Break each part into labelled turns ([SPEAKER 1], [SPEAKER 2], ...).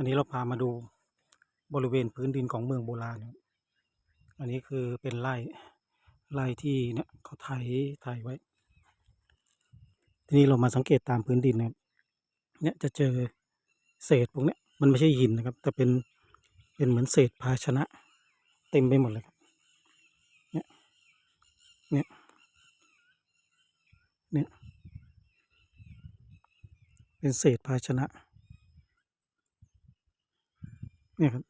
[SPEAKER 1] อันนี้เราพามาดูบริเวณพื้นดินของเมืองโบราณ อันนี้คือเป็นไร่ไร่ที่เนี่ยเขาไถไถไว้ ทีนี้เรามาสังเกตตามพื้นดินนะครับเนี่ยจะเจอเศษพวกเนี้ยมันไม่ใช่หินนะครับ แต่เป็นเป็นเหมือนเศษภาชนะ เต็มไปหมดเลยครับ เนี่ย เนี่ย เนี่ย เป็นเศษภาชนะ เนี่ยครับ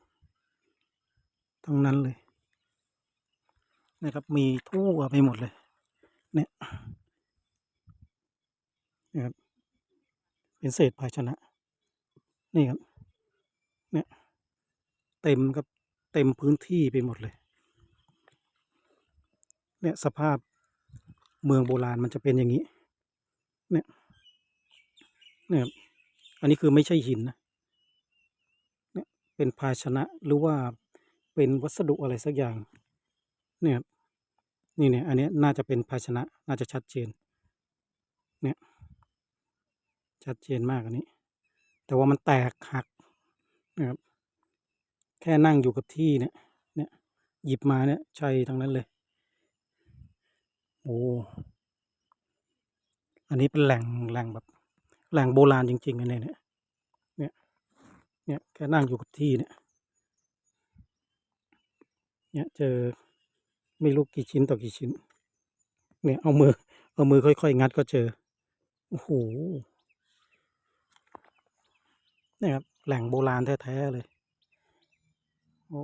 [SPEAKER 1] ทั้งนั้นเลยนะครับ มีทั่วไปหมดเลย เนี่ยนี่ครับเป็นเศษภาชนะ นี่ครับ เนี่ย เต็มครับเต็มพื้นที่ไปหมดเลย เนี่ยสภาพเมืองโบราณมันจะเป็นอย่างนี้ เนี่ย เนี่ยครับอันนี้คือไม่ใช่หินนะ เป็นภาชนะหรือว่าเป็นวัสดุอะไรสักอย่าง เนี่ยนี่เนี่ยอันนี้น่าจะเป็นภาชนะน่าจะชัดเจน เนี่ย ชัดเจนมากอันนี้ แต่ว่ามันแตกหักนะครับแค่นั่งอยู่กับที่เนี่ย เนี่ย หยิบมาเนี่ยใช่ทั้งนั้นเลยโอ้อันนี้เป็นแหล่งแหล่งแบบแหล่งโบราณจริงๆอันนี้เนี่ย เนี่ยแค่นั่งอยู่กับที่เนี่ย เนี่ยเจอไม่รู้กี่ชิ้นต่อกี่ชิ้น เนี่ยเอามือ เอามือค่อยๆ งัดก็เจอ โอ้โหเนี่ยครับแหล่งโบราณแท้ๆเลย โอ้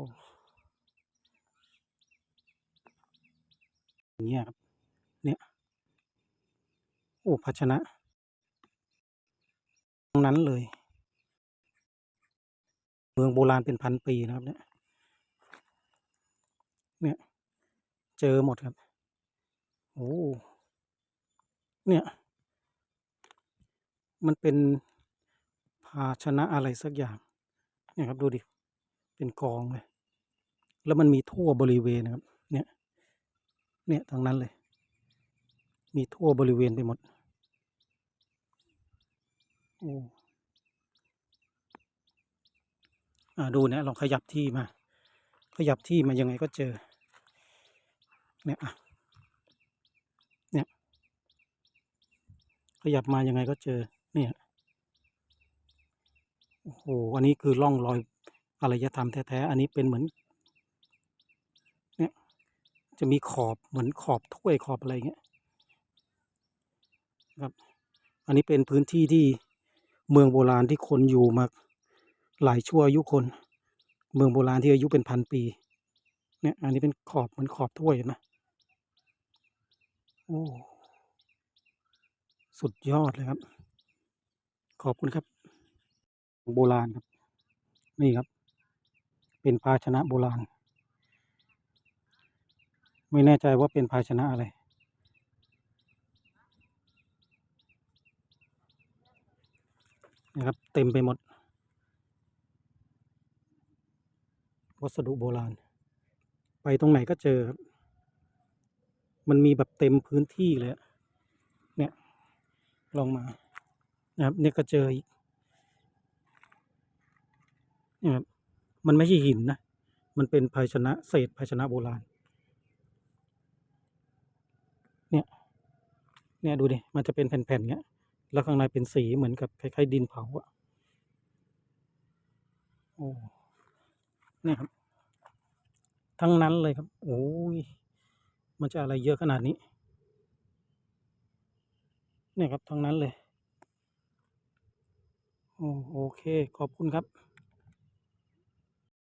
[SPEAKER 1] เงี้ยครับ เนี่ย โอ้ภาชนะ ตรงนั้นเลย เมืองโบราณเป็นพันปีนะครับเนี่ยเนี่ยเจอหมดครับโอ้เนี่ย มันเป็นภาชนะอะไรสักอย่างเนี่ยครับดูดิเป็นกองเลย แล้วมันมีทั่วบริเวณนะครับ เนี่ย เนี่ยทางนั้นเลย มีทั่วบริเวณไปหมดโอ้ อ่า ดูเนี่ยลองขยับที่มา ขยับที่มายังไงก็เจอ เนี่ยอะเนี่ย ขยับมายังไงก็เจอ เนี่ย โอ้โห อันนี้คือร่องรอยอารยธรรมแท้ๆ อันนี้เป็นเหมือน เนี่ย จะมีขอบเหมือนขอบถ้วยขอบอะไรเงี้ยครับ อันนี้เป็นพื้นที่ที่เมืองโบราณที่คนอยู่มา หลายชั่วอายุคน เมืองโบราณที่อายุเป็นพันปี เนี่ย อันนี้เป็นขอบเหมือนขอบถ้วยเห็นไหมโอ้สุดยอดเลยครับ ขอบคุณครับ โบราณครับ นี่ครับ เป็นภาชนะโบราณ ไม่แน่ใจว่าเป็นภาชนะอะไรนะครับ เต็มไปหมด วัสดุโบราณ ไปตรงไหนก็เจอครับมันมีแบบเต็มพื้นที่เลยเนี่ยลองมานะครับเนี่ยก็เจออีกเนี่ยครับมันไม่ใช่หินนะ มันเป็นภาชนะเศษภาชนะโบราณ เนี่ย เนี่ยดูดิมันจะเป็นแผ่นๆเงี้ย แล้วข้างในเป็นสีเหมือนกับคล้ายๆดินเผาอะโอ้เนี่ยครับ ทั้งนั้นเลยครับ โอ้ย มันจะอะไรเยอะขนาดนี้ เนี่ยครับทั้งนั้นเลย โอโอเค ขอบคุณครับ